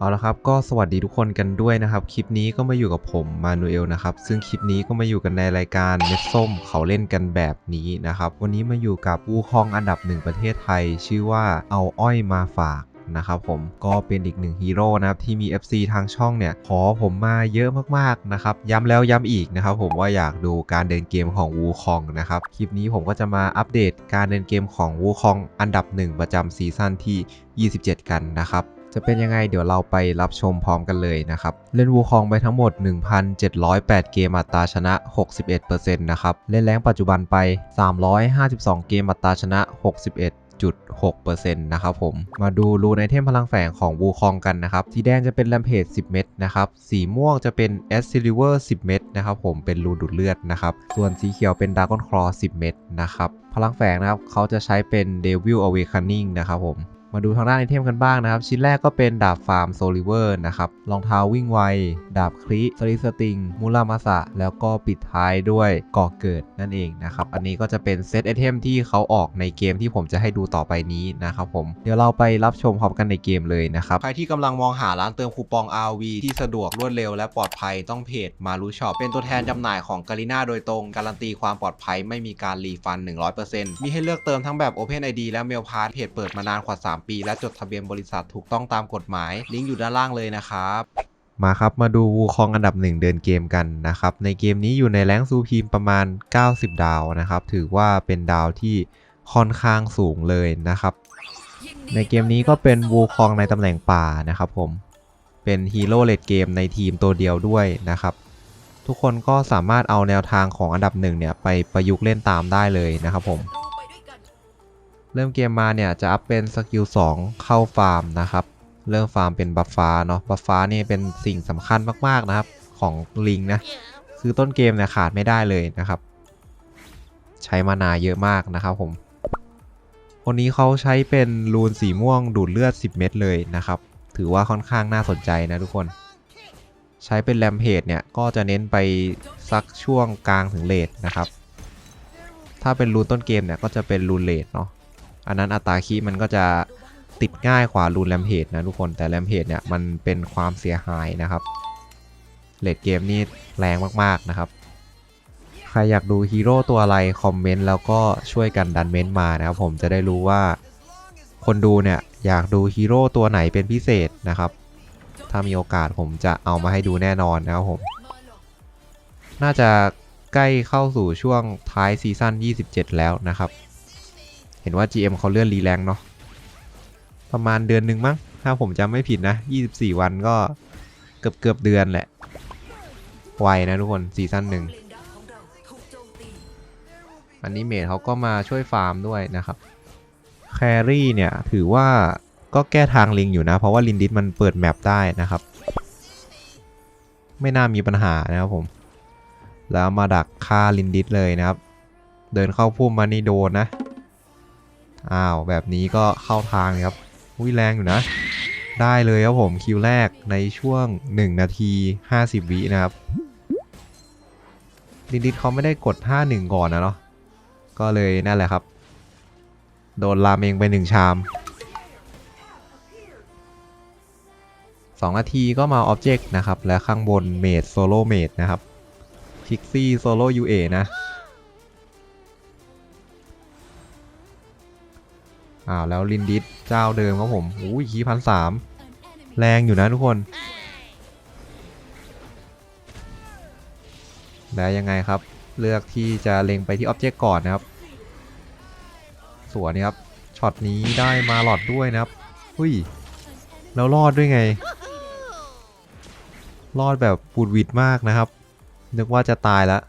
เอาละครับก็สวัสดีทุกคนกันด้วยนะครับ คลิปนี้ก็มาอยู่กับผมมานูเอลนะครับ ซึ่งคลิปนี้ก็มาอยู่กันในรายการเม็ดส้มเขาเล่นกันแบบนี้นะครับ วันนี้มาอยู่กับวูคองอันดับหนึ่งประเทศไทย ชื่อว่าเอาอ้อยมาฝากนะครับผมก็เป็นอีกหนึ่งฮีโร่นะครับที่มี FC ทางช่องเนี่ย ขอผมมาเยอะมากๆนะครับ ย้ำแล้วย้ำอีกนะครับผมว่าอยากดูการเดินเกมของวูคองนะครับ คลิปนี้ผมก็จะมาอัปเดตการเดินเกมของวูคองอันดับหนึ่งประจำซีซั่นที่ 27 กันนะครับ จะเป็นยังไงเดี๋ยวเราไปรับชมพร้อมกันเลยนะครับ เล่นวูคองไปทั้งหมด 1,708 เกมอัตราชนะ 61%นะครับ เล่นแรงปัจจุบันไป 352 เกมอัตราชนะ 61.6%นะครับผม มาดูรูในเทมพลังแฝงของวูคองกันนะครับ สีแดงจะเป็นแรมเพจ10 เม็ดนะครับ สีม่วงจะเป็นแอสซิลิเวอร์10 เม็ดนะครับผม เป็นรูดูดเลือดนะครับ ส่วนสีเขียวเป็นดากอนคลอ10 เม็ดนะครับ พลังแฝงนะครับ เขาจะใช้เป็น Devil Awakening นะครับผม มาดูทางด้านไอเทมกันบ้างนะครับ ชิ้นแรกก็เป็นดาบฟาร์มโซลิเวอร์นะครับรองเท้าวิ่งไว ดาบคริสลิสติง มูรามาสะ แล้วก็ปิดท้ายด้วยก่อเกิดนั่นเองนะครับ อันนี้ก็จะเป็นเซตไอเทมที่เขาออกในเกมที่ผมจะให้ดูต่อไปนี้นะครับผม เดี๋ยวเราไปรับชมพร้อมกันในเกมเลยนะครับ ใครที่กำลังมองหาร้านเติมคูปอง RV ที่สะดวกรวดเร็วและปลอดภัยต้องเพจมารูช็อปเป็นตัวแทนจำหน่ายของกาลิน่าโดยตรงการันตีความปลอดภัยไม่มีการรีฟัน 100%มีให้เลือกเติมทั้งแบบ Open ID และ Mail Pass เพจเปิดมานานกว่า3ปี และจดทะเบียนบริษัทถูกต้องตามกฎหมาย ลิงก์อยู่ด้านล่างเลยนะครับมาครับ มาดูวูคองอันดับหนึ่งเดินเกมกันนะครับ ในเกมนี้อยู่ในแรงซูพีมประมาณ 90 ดาวนะครับ ถือว่าเป็นดาวที่ค่อนข้างสูงเลยนะครับ ในเกมนี้ก็เป็นวูคองในตำแหน่งป่านะครับผม เป็นฮีโร่เลดเกมในทีมตัวเดียวด้วยนะครับ ทุกคนก็สามารถเอาแนวทางของอันดับหนึ่งเนี่ยไปประยุกต์เล่นตามได้เลยนะครับผม เริ่มเกมมาเนี่ยจะอัพเป็นสกิล2เข้าฟาร์มนะครับ เริ่มฟาร์มเป็นบัฟฟ้าเนาะบัฟฟ้านี่เป็นสิ่งสำคัญมากๆนะครับของลิงนะคือต้นเกมเนี่ยขาดไม่ได้เลยนะครับ ใช้มานาเยอะมากนะครับผมคนนี้เขาใช้เป็นรูนสีม่วงดูดเลือด 10 เม็ดเลยนะครับ ถือว่าค่อนข้างน่าสนใจนะทุกคน ใช้เป็นแรมเพจเนี่ยก็จะเน้นไปสักช่วงกลางถึงเลทนะครับ ถ้าเป็นรูนต้นเกมเนี่ยก็จะเป็นรูนเลทเนาะ อันนั้นอัตราคีมันก็จะติดง่ายกว่ารูนแรมเพจนะทุกคนแต่แรมเพจเนี่ยมันเป็นความเสียหายนะครับเลดเกมนี่แรงมากๆนะครับ ใครอยากดูฮีโร่ตัวอะไรคอมเมนต์แล้วก็ช่วยกันดันเมนต์มานะครับผมจะได้รู้ว่า คนดูเนี่ยอยากดูฮีโร่ตัวไหนเป็นพิเศษนะครับ ถ้ามีโอกาสผมจะเอามาให้ดูแน่นอนนะครับผม น่าจะใกล้เข้าสู่ช่วงท้ายซีซั่น 27 แล้วนะครับ เห็นว่า GM เขาเลื่อนรีแรงเนาะประมาณเดือนหนึ่งมั้งถ้าผมจำไม่ผิดนะ 24 วันก็เกือบเกือบเดือนแหละไวนะทุกคนซีซั่นหนึ่งอันนี้เมดเขาก็มาช่วยฟาร์มด้วยนะครับแครี่เนี่ยถือว่าก็แก้ทางลิงอยู่นะ เพราะว่าลินดิสมันเปิดแมปได้นะครับ ไม่น่ามีปัญหานะครับผม แล้วมาดักฆ่าลินดิสเลยนะครับ เดินเข้าพุ่มมานี่โดนนะ อ้าวแบบนี้ก็เข้าทางครับอุ้ยแรงอยู่นะ ได้เลยครับผมคิวแรกในช่วง 1 นาที 50 วินะครับลินดิสเขาไม่ได้กด5-1ก่อนนะเนาะก็เลยนั่นแหละครับ โดนรามเองไป1ชาม2นาทีก็มาออบเจกต์นะครับ และข้างบนเมดโซโล่เมดนะครับพิกซี่โซโล่ยูเอนะ อ้าวแล้วลินดิสเจ้าเดิมครับผมอุ้ยคีพันสามแรงอยู่นะทุกคนแล้วยังไงครับ เลือกที่จะเล็งไปที่อ็อบเจกต์ก่อนนะครับ สวยนี่ครับช็อตนี้ได้มาหลอดด้วยนะครับหุ้ยแล้วรอดด้วยไง รอดแบบปูดหวิดมากนะครับ นึกว่าจะตายแล้ว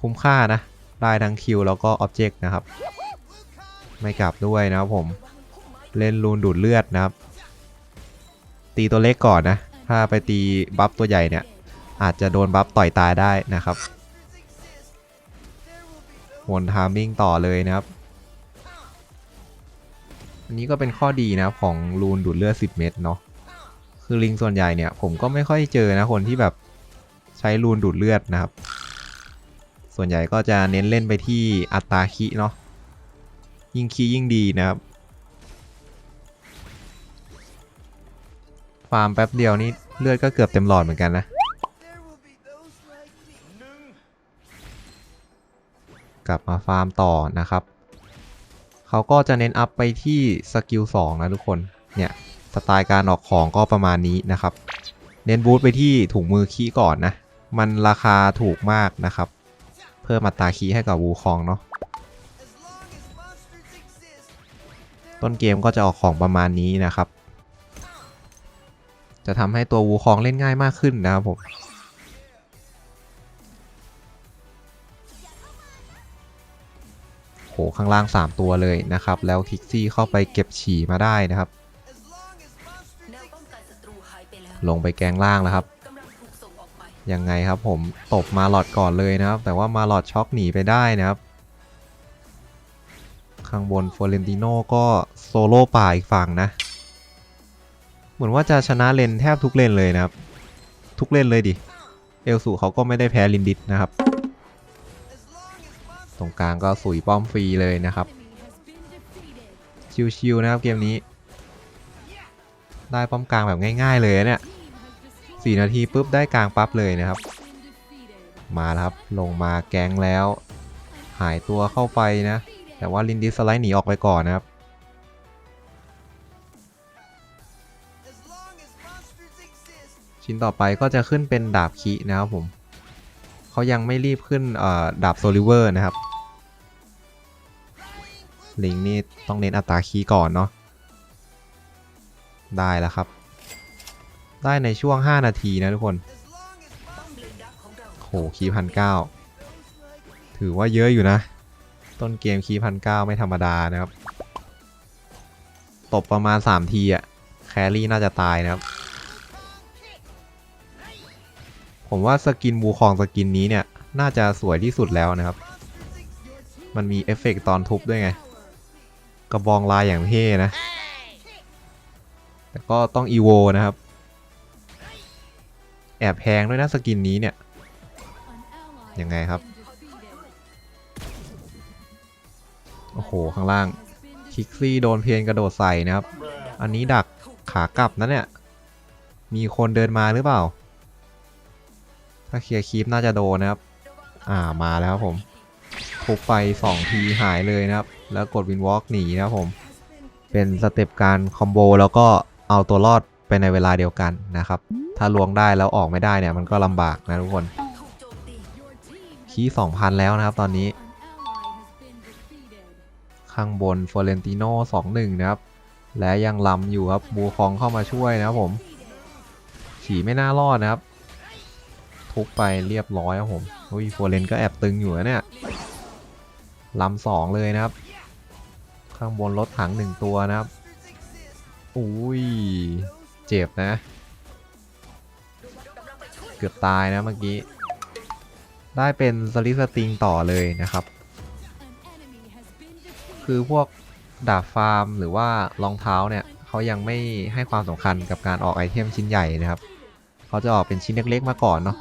คุ้มค่านะ ได้ทั้งคิวแล้วก็อ็อบเจกต์นะครับ ไม่กลับด้วยนะครับผมเล่นรูนดูดเลือดนะครับ ตีตัวเล็กก่อนนะ ถ้าไปตีบัฟตัวใหญ่เนี่ย อาจจะโดนบัฟต่อยตายได้นะครับวนทามิ่งต่อเลยนะครับ อันนี้ก็เป็นข้อดีนะของรูนดูดเลือด 10 เม็ดเนาะ คือลิงส่วนใหญ่เนี่ย ผมก็ไม่ค่อยเจอนะคนที่แบบใช้รูนดูดเลือดนะครับ ส่วนใหญ่ก็จะเน้นเล่นไปที่อัตราคิเนาะ ยิ่งคียิ่งดีนะครับฟาร์มแป๊บเดียวนี่เลือดก็เกือบเต็มหลอดเหมือนกันนะ กลับมาฟาร์มต่อนะครับ เขาก็จะเน้นอัพไปที่สกิล2นะทุกคน เนี่ยสไตล์การออกของก็ประมาณนี้นะครับ เน้นบูทไปที่ถุงมือคีก่อนนะ มันราคาถูกมากนะครับ เพิ่มอัตราคีให้กับวูคองเนาะ ต้นเกมก็จะออกของประมาณนี้นะครับ จะทำให้ตัววูคองเล่นง่ายมากขึ้นนะครับผมโหข้างล่าง 3 ตัวเลยนะครับ แล้วคิกซี่เข้าไปเก็บฉี่มาได้นะครับหลงไปแกงล่างแล้วครับ ยังไงครับผมตบมาหลอดก่อนเลยนะครับ แต่ว่ามาหลอดช็อกหนีไปได้นะครับ ข้างบนฟอเรนติโนก็โซโล่ป่าอีกฝั่งนะ เหมือนว่าจะชนะเลนแทบทุกเลนเลยนะครับ ทุกเลนเลยดิ เอลสูเขาก็ไม่ได้แพ้ลินดิสนะครับ ตรงกลางก็สุยป้อมฟรีเลยนะครับ ชิวๆนะครับเกมนี้ ได้ป้อมกลางแบบง่าย ๆเลยนะเนี่ยสี่นาทีปุ๊บได้กลางปั๊บเลยนะครับ มาแล้วครับลงมาแกงแล้ว หายตัวเข้าไปนะ แต่ว่าลินดิสสไลด์หนีออกไปก่อนนะครับชิ้นต่อไปก็จะขึ้นเป็นดาบคินะครับผมเขายังไม่รีบขึ้นเอ่อดาบโซลิเวอร์นะครับ ลิงนี่ต้องเน้นอัตราคีก่อนเนาะได้แล้วครับ ได้ในช่วง 5 นาทีนะทุกคนโหคีพันเก้าถือว่าเยอะอยู่นะ ต้นเกมคีพันเก้าไม่ธรรมดานะครับ ตบประมาณ 3 ทีอะแครี่น่าจะตายนะครับ ผมว่าสกินบูคองสกินนี้เนี่ย น่าจะสวยที่สุดแล้วนะครับ มันมีเอฟเฟกต์ตอนทุบด้วยไง กระบองลายอย่างเท่นะ แต่ก็ต้องอีโวนะครับ แอบแพงด้วยนะสกินนี้เนี่ย ยังไงครับ โอ้โห ข้างล่าง คิกซี่โดนเพนกระโดดใส่นะครับ อันนี้ดักขากลับนะเนี่ย มีคนเดินมาหรือเปล่า ถ้าเคลียร์คีปน่าจะโดนนะครับ อ่ามาแล้วครับผมทุบไป2ทีหายเลยนะครับ แล้วกดวินวอล์กหนีนะครับผม เป็นสเต็ปการคอมโบแล้วก็เอาตัวรอดไปในเวลาเดียวกันนะครับ ถ้าลวงได้แล้วออกไม่ได้เนี่ยมันก็ลำบากนะทุกคนถูกโจมตีคีย์2,000แล้วนะครับตอนนี้ ข้างบนฟอเรนติโน่2-1นะครับ และยังลำอยู่ครับบูคองเข้ามาช่วยนะครับผม ฉีไม่น่ารอดนะครับ ทุบไปเรียบร้อยครับผมอุ้ยฟอเรนก็แอบตึงอยู่นะเนี่ยลำสองเลยนะครับ ข้างบนรถถังหนึ่งตัวนะครับอุ้ยเจ็บนะ เกือบตายนะเมื่อกี้ ได้เป็นสลิสติงต่อเลยนะครับ คือพวกดาบฟาร์มหรือว่ารองเท้าเนี่ยเขายังไม่ให้ความสำคัญกับการออกไอเทมชิ้นใหญ่นะครับเขาจะออกเป็นชิ้นเล็กๆมาก่อนเนาะ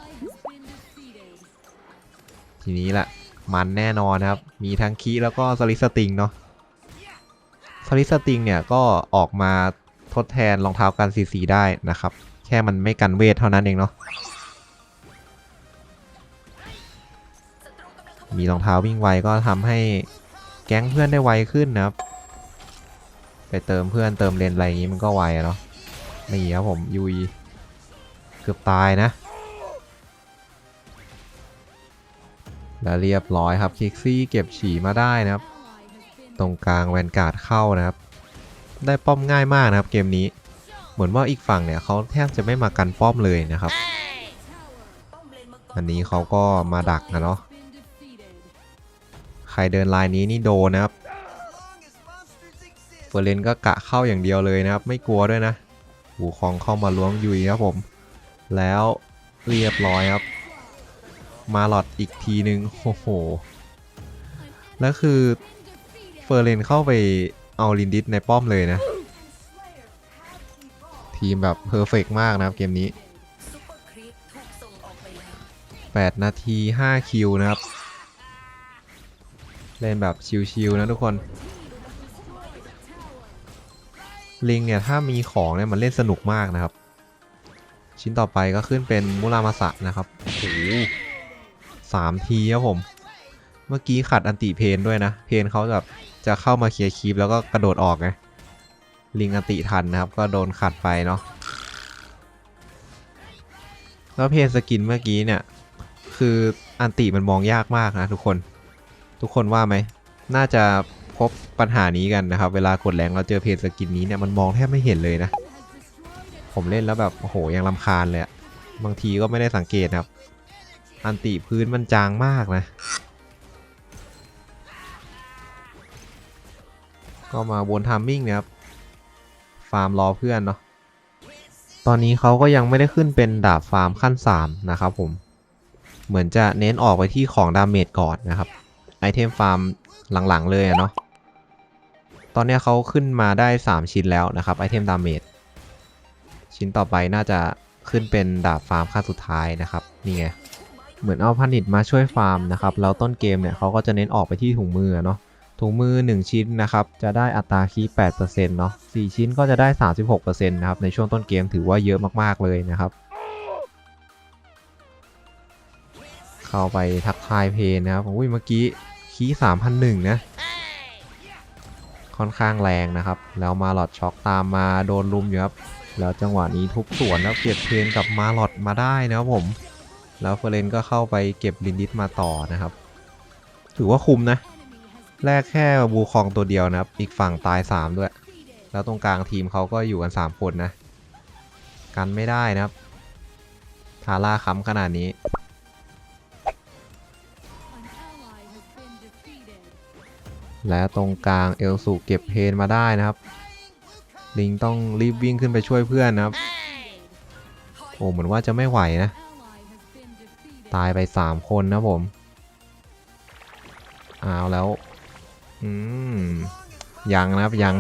ทีนี้แหละมันแน่นอนนะครับ มีทั้งคีแล้วก็สลิสติงเนาะสลิสติงเนี่ยก็ออกมาทดแทนรองเท้ากันซีซีได้นะครับ แค่มันไม่กันเวทเท่านั้นเองเนาะมีรองเท้าวิ่งไวก็ทำให้ แก๊งเพื่อนได้ไวขึ้นนะครับ ไปเติมเพื่อนเติมเลนอะไรอย่างงี้มันก็ไวเนาะนี่ครับผมยุยเกือบตายนะ แล้วเรียบร้อยครับคิกซี่เก็บฉี่มาได้นะครับ ตรงกลางแวนการ์ดเข้านะครับ ได้ป้อมง่ายมากนะครับเกมนี้ เหมือนว่าอีกฝั่งเนี่ยเขาแทบจะไม่มากันป้อมเลยนะครับ อันนี้เขาก็มาดักนะเนาะ ใครเดินลายนี้นี่โดนนะครับเฟอร์เรนก็กะเข้าอย่างเดียวเลยนะครับ ไม่กลัวด้วยนะหูคองเข้ามาล้วงยุยครับผม แล้วเรียบร้อยครับ มาหลอดอีกทีนึงโอ้โหแล้วคือเฟอร์เรนเข้าไปเอาลินดิสในป้อมเลยนะ ทีมแบบเพอร์เฟกมากนะครับเกมนี้ 8 นาที 5 คิวนะครับ เล่นแบบชิวๆนะทุกคน ลิงเนี่ยถ้ามีของเนี่ยมันเล่นสนุกมากนะครับ ชิ้นต่อไปก็ขึ้นเป็นมุรามาสะนะครับโอ้โหสามทีครับผม เมื่อกี้ขัดอันติเพนด้วยนะ เพนเขาแบบจะเข้ามาเคลียร์คีปแล้วก็กระโดดออกไง ลิงอันติทันนะครับ ก็โดนขัดไปเนาะ แล้วเพนสกินเมื่อกี้เนี่ย คืออันติมันมองยากมากนะทุกคน ทุกคนว่าไหม น่าจะพบปัญหานี้กันนะครับ เวลากดแรงเราเจอเพนสกินนี้เนี่ยมันมองแทบไม่เห็นเลยนะ ผมเล่นแล้วแบบโอ้โหยังลำคาญเลยบางทีก็ไม่ได้สังเกตครับ อันติพื้นมันจางมากนะ ก็มาวนทามมิ่งนะครับ ฟาร์มรอเพื่อนเนาะตอนนี้เขาก็ยังไม่ได้ขึ้นเป็นดาบฟาร์มขั้น 3 นะครับผม เหมือนจะเน้นออกไปที่ของดาเมจก่อนนะครับ ไอเทมฟาร์มหลังๆเลยอะเนาะ ตอนนี้เขาขึ้นมาได้ 3 ชิ้นแล้วนะครับไอเทมดาเมจ ชิ้นต่อไปน่าจะขึ้นเป็นดาบฟาร์มขั้นสุดท้ายนะครับ นี่ไง เหมือนเอาพันนิตมาช่วยฟาร์มนะครับ แล้วต้นเกมเนี่ยเขาก็จะเน้นออกไปที่ถุงมือเนาะ ถุงมือ 1 ชิ้นนะครับ จะได้อัตราคีย์8%เนาะ4ชิ้นก็จะได้ 36%นะครับ ในช่วงต้นเกมถือว่าเยอะมากๆเลยนะครับเข้าไปทักทายเพลนนะครับ อุ้ย เมื่อกี้ คีย์3,001นะ ค่อนข้างแรงนะครับ แล้วมาหลอดช็อกตามมาโดนลุมอยู่ครับ แล้วจังหวะนี้ทุบสวนแล้วเก็บเพลนกับมาหลอดมาได้นะครับผม แล้วเฟรนก็เข้าไปเก็บลินดิสมาต่อนะครับ ถือว่าคุมนะ แรกแค่บูคองตัวเดียวนะครับ อีกฝั่งตาย 3 ด้วย แล้วตรงกลางทีมเขาก็อยู่กัน 3 คนนะ กันไม่ได้นะครับทาร่าค้ำขนาดนี้ และตรงกลางเอลสูเก็บเพนมาได้นะครับ ลิงต้องรีบวิ่งขึ้นไปช่วยเพื่อนนะครับ โอ้เหมือนว่าจะไม่ไหวนะ ตายไป 3 คนนะผมเอาแล้ว อืม ยังนะครับยัง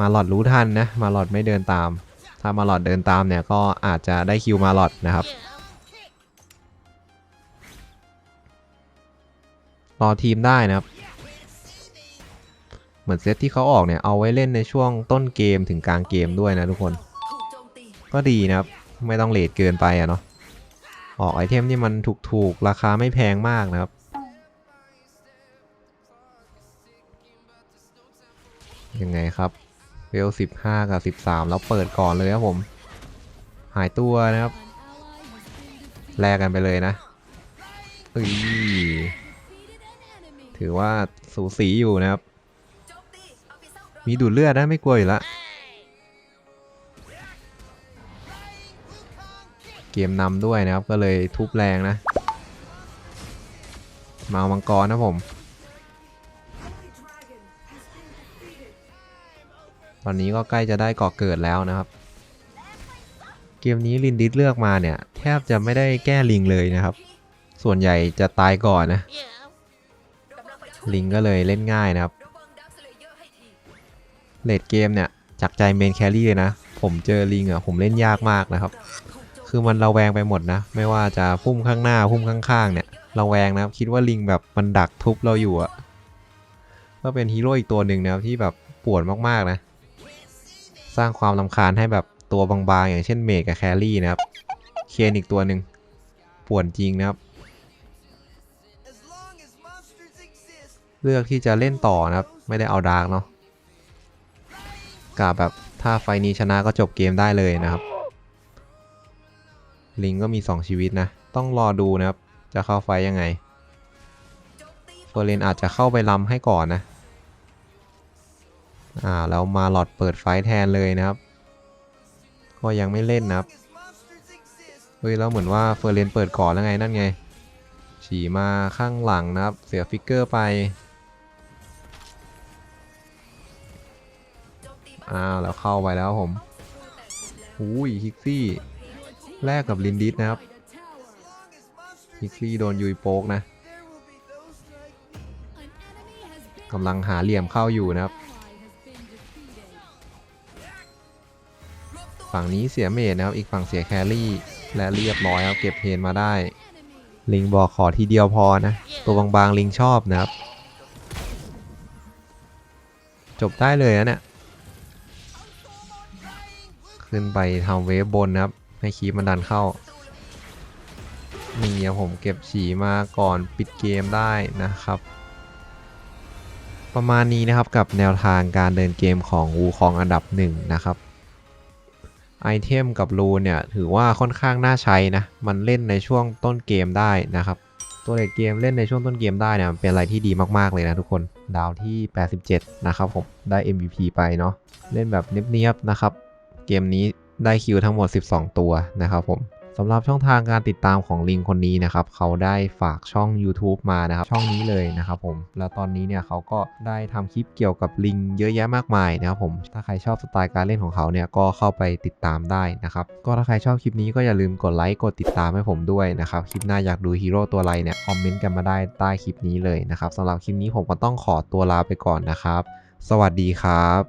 มาหลอดรู้ทันนะ มาหลอดไม่เดินตาม ถ้ามาหลอดเดินตามเนี่ยก็อาจจะได้คิวมาหลอดนะครับ รอทีมได้นะครับ เหมือนเซตที่เขาออกเนี่ยเอาไว้เล่นในช่วงต้นเกมถึงกลางเกมด้วยนะทุกคน ก็ดีนะครับ ไม่ต้องเลทเกินไปอะเนาะออกไอเทมที่มันถูกๆ ราคาไม่แพงมากนะครับ ยังไงครับเวล15กับ13แล้วเปิดก่อนเลยครับผม หายตัวนะครับ แลกกันไปเลยนะเอ้ย ถือว่าสูสีอยู่นะครับโจมตีเอาไปสร้างมีดูดเลือดนะไม่กลัวอยู่ละเกมนำด้วยนะครับ ก็เลยทุบแรงนะมาเอามังกรนะผม ตอนนี้ก็ใกล้จะได้ก่อเกิดแล้วนะครับ เกมนี้ลินดิสเลือกมาเนี่ย แทบจะไม่ได้แก้ลิงเลยนะครับ ส่วนใหญ่จะตายก่อนนะกำ ลิงก็เลยเล่นง่ายนะครับเลเยอร์ให้ทีเลดเกมเนี่ยจากใจเมนแครี่เลยนะ ผมเจอลิงอะผมเล่นยากมากนะครับ คือมันระแวงไปหมดนะ ไม่ว่าจะพุ่มข้างหน้าพุ่มข้างๆ เนี่ยระแวงนะครับ คิดว่าลิงแบบมันดักทุบเราอยู่อะก็เป็นฮีโร่อีกตัวหนึ่งนะครับที่แบบปวดมากๆนะ สร้างความลำคาญให้แบบตัวบางๆ อย่างเช่นเมกกับแครี่นะครับเคนอีกตัวหนึ่งปวดจริงนะครับ เลือกที่จะเล่นต่อนะครับ ไม่ได้เอาดาร์กเนาะกาแบบถ้าไฟนี้ชนะก็จบเกมได้เลยนะครับ ลิงก็มี 2 ชีวิตนะ ต้องรอดูนะครับ จะเข้าไฟยังไงเฟอร์เรนอาจจะเข้าไปลำให้ก่อนนะ อ่า แล้วมาหลอดเปิดไฟแทนเลยนะครับ ก็ยังไม่เล่นนะครับ เฮ้ย แล้วเหมือนว่าเฟอร์เรนเปิดก่อนแล้วไงนั่นไงฉีมาข้างหลังนะครับ เสียฟิกเกอร์ไป อ้าวแล้วเข้าไปแล้วผมหมดแล้วอุ้ยฮิกซี่แลกกับลินดิสนะครับฮิกซี่โดนยุยโป๊กนะกำลังหาเหลี่ยมเข้าอยู่นะครับ ฝั่งนี้เสียเมดนะครับ อีกฝั่งเสียแครี่และเรียบร้อยครับเก็บเพนมาได้ ลิงบอกขอทีเดียวพอนะ ตัวบางๆลิงชอบนะครับ จบได้เลยนะเนี่ย ขึ้นไปทำเวฟบนนะครับ ให้คีบมันดันเข้า นี่ครับผมเก็บฉีมาก่อนปิดเกมได้นะครับ ประมาณนี้นะครับกับแนวทางการเดินเกมของวูคองอันดับหนึ่งนะครับไอเทมกับรูเนี่ยถือว่าค่อนข้างน่าใช้นะ มันเล่นในช่วงต้นเกมได้นะครับ ตัวเลดเกมเล่นในช่วงต้นเกมได้เนี่ยเป็นอะไรที่ดีมากๆเลยนะทุกคน ดาวที่ 87 นะครับผม ได้ MVP ไปเนาะ เล่นแบบเนียบๆนะครับ เกมนี้ได้คิวทั้งหมด 12 ตัวนะครับผมสำหรับช่องทางการติดตามของลิงคนนี้นะครับเขาได้ฝากช่อง YouTube มานะครับช่องนี้เลยนะครับผมแล้วตอนนี้เนี่ยเขาก็ได้ทำคลิปเกี่ยวกับลิงเยอะแยะมากมายนะครับผมถ้าใครชอบสไตล์การเล่นของเขาเนี่ยก็เข้าไปติดตามได้นะครับก็ถ้าใครชอบคลิปนี้ก็อย่าลืมกดไลค์กดติดตามให้ผมด้วยนะครับคลิปหน้าอยากดูฮีโร่ตัวอะไรเนี่ยคอมเมนต์กันมาได้ใต้คลิปนี้เลยนะครับสำหรับคลิปนี้ผมก็ต้องขอตัวลาไปก่อนนะครับ สวัสดีครับ